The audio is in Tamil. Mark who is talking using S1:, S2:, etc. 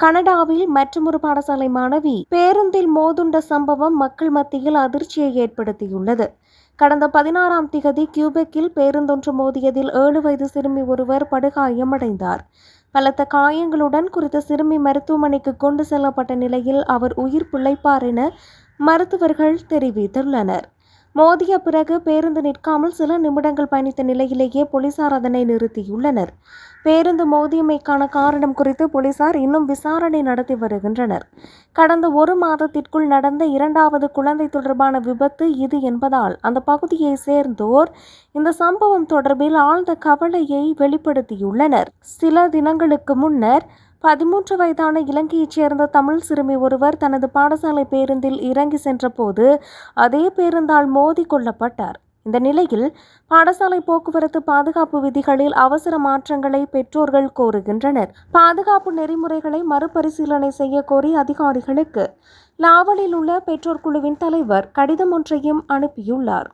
S1: கனடாவில் மற்றொரு பாடசாலை மாணவி பேருந்தில் மோதுண்ட சம்பவம் மக்கள் மத்தியில் அதிர்ச்சியை ஏற்படுத்தியுள்ளது. கடந்த பதினாறாம் திகதி கியூபெக்கில் பேருந்தொன்று மோதியதில் ஏழு வயது சிறுமி ஒருவர் படுகாயமடைந்தார். பலத்த காயங்களுடன் குறித்த சிறுமி மருத்துவமனைக்கு கொண்டு செல்லப்பட்ட நிலையில் அவர் உயிர் பிழைப்பார் என மருத்துவர்கள் தெரிவித்துள்ளனர். மோதிய பிறகு பேருந்து நிற்காமல் சில நிமிடங்கள் பயணித்த நிலையிலேயே போலீசார் அதனை நிறுத்தியுள்ளனர். பேருந்து மோதியமைக்கான காரணம் குறித்து போலீசார் இன்னும் விசாரணை நடத்தி வருகின்றனர். கடந்த ஒரு மாதத்திற்குள் நடந்த இரண்டாவது குழந்தை தொடர்பான விபத்து இது என்பதால் அந்த பகுதியை சேர்ந்தோர் இந்த சம்பவம் தொடர்பில் ஆழ்ந்த கவலையை வெளிப்படுத்தியுள்ளனர். சில தினங்களுக்கு முன்னர் பதிமூன்று வயதான இலங்கையைச் சேர்ந்த தமிழ் சிறுமி ஒருவர் தனது பாடசாலை பேருந்தில் இறங்கி சென்றபோது அதே பேருந்தால் மோதி கொல்லப்பட்டார். இந்த நிலையில் பாடசாலை போக்குவரத்து பாதுகாப்பு விதிகளில் அவசர மாற்றங்களை பெற்றோர்கள் கோருகின்றனர். பாதுகாப்பு நெறிமுறைகளை மறுபரிசீலனை செய்ய கோரி அதிகாரிகளுக்கு லாவலில் உள்ள பெற்றோர் குழுவின் தலைவர் கடிதம் ஒன்றையும் அனுப்பியுள்ளார்.